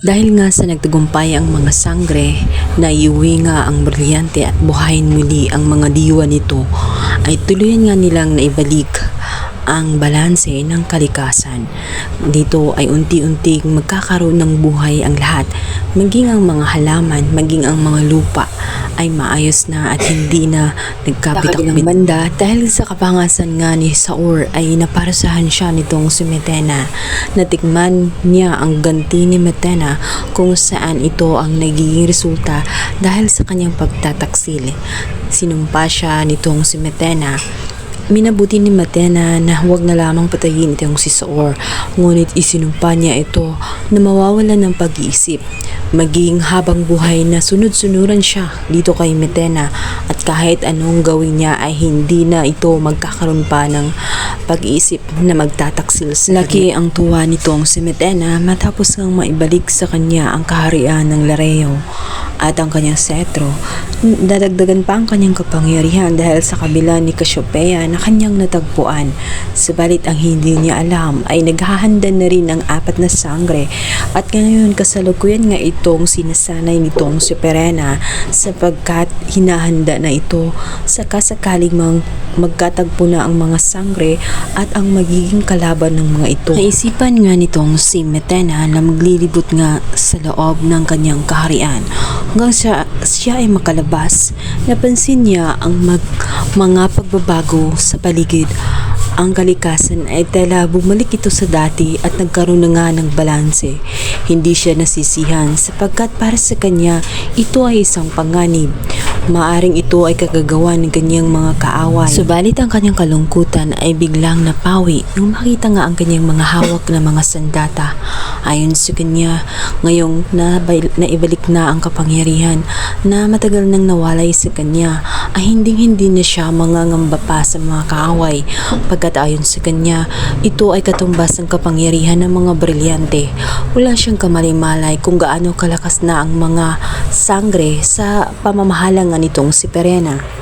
Dahil nga sa nagtagumpay ang mga sangre, na iuwi nga ang brilyante at buhayin muli ang mga diwa nito, ay tuluyan nga nilang naibalik ang balanse ng kalikasan. Dito ay unti-unting magkakaroon ng buhay ang lahat, maging ang mga halaman, maging ang mga lupa ay maayos na at hindi na nagkabitak ng banda dahil sa kapangasan nga ni Saur ay naparasahan siya nitong si Metena. Natikman niya ang ganti ni Metena kung saan ito ang nagiging resulta dahil sa kanyang pagtataksil. Sinumpa siya nitong si Metena Minabuti ni Matena na huwag na lamang patayin itong si Saor, ngunit isinumpa niya ito na mawawalan ng pag-iisip. Maging habang buhay na sunod-sunuran siya dito kay Metena. At kahit anong gawin niya ay hindi na ito magkakaroon pa ng pag-iisip na magtataksil sa Laki ang tuwa nitong si Metena matapos ngang maibalik sa kanya ang kaharian ng Lareo at ang kanyang setro. Dadagdagan pa ang kanyang kapangyarihan dahil sa kabila ni Cassiopeia na kanyang natagpuan. Subalit ang hindi niya alam ay naghahanda na rin ang apat na sangre at ngayon kasalukuyan nga itong sinasanay nitong si Perena sapagkat hinahanda na ito sa kasakaling mang magkatagpo na ang mga sangre at ang magiging kalaban ng mga ito. Naisipan nga nitong si Metena na maglilibot nga sa loob ng kanyang kaharian hanggang siya, siya ay makalabas. Napansin niya ang mag, mga pagbabago sa paligid. Ang kalikasan ay tela bumalik ito sa dati at nagkaroon na nga ng balanse. Hindi siya nasisihan sapagkat para sa kanya ito ay isang panganib. Maaring ito ay kagagawa ng kanyang mga kaaway. Subalit ang kanyang kalungkutan ay biglang napawi nung makita nga ang kanyang mga hawak na mga sandata. Ayon sa kanya, ngayong naibalik na ang kapangyarihan na matagal nang nawalay sa kanya ay hinding-hindi na siya mangangamba pa sa mga kaaway. Pagkat ayon sa kanya, ito ay katumbas ng kapangyarihan ng mga brilyante. Wala siyang kamalimalay kung gaano kalakas na ang mga sangre sa pamamahala nga nitong si Perena.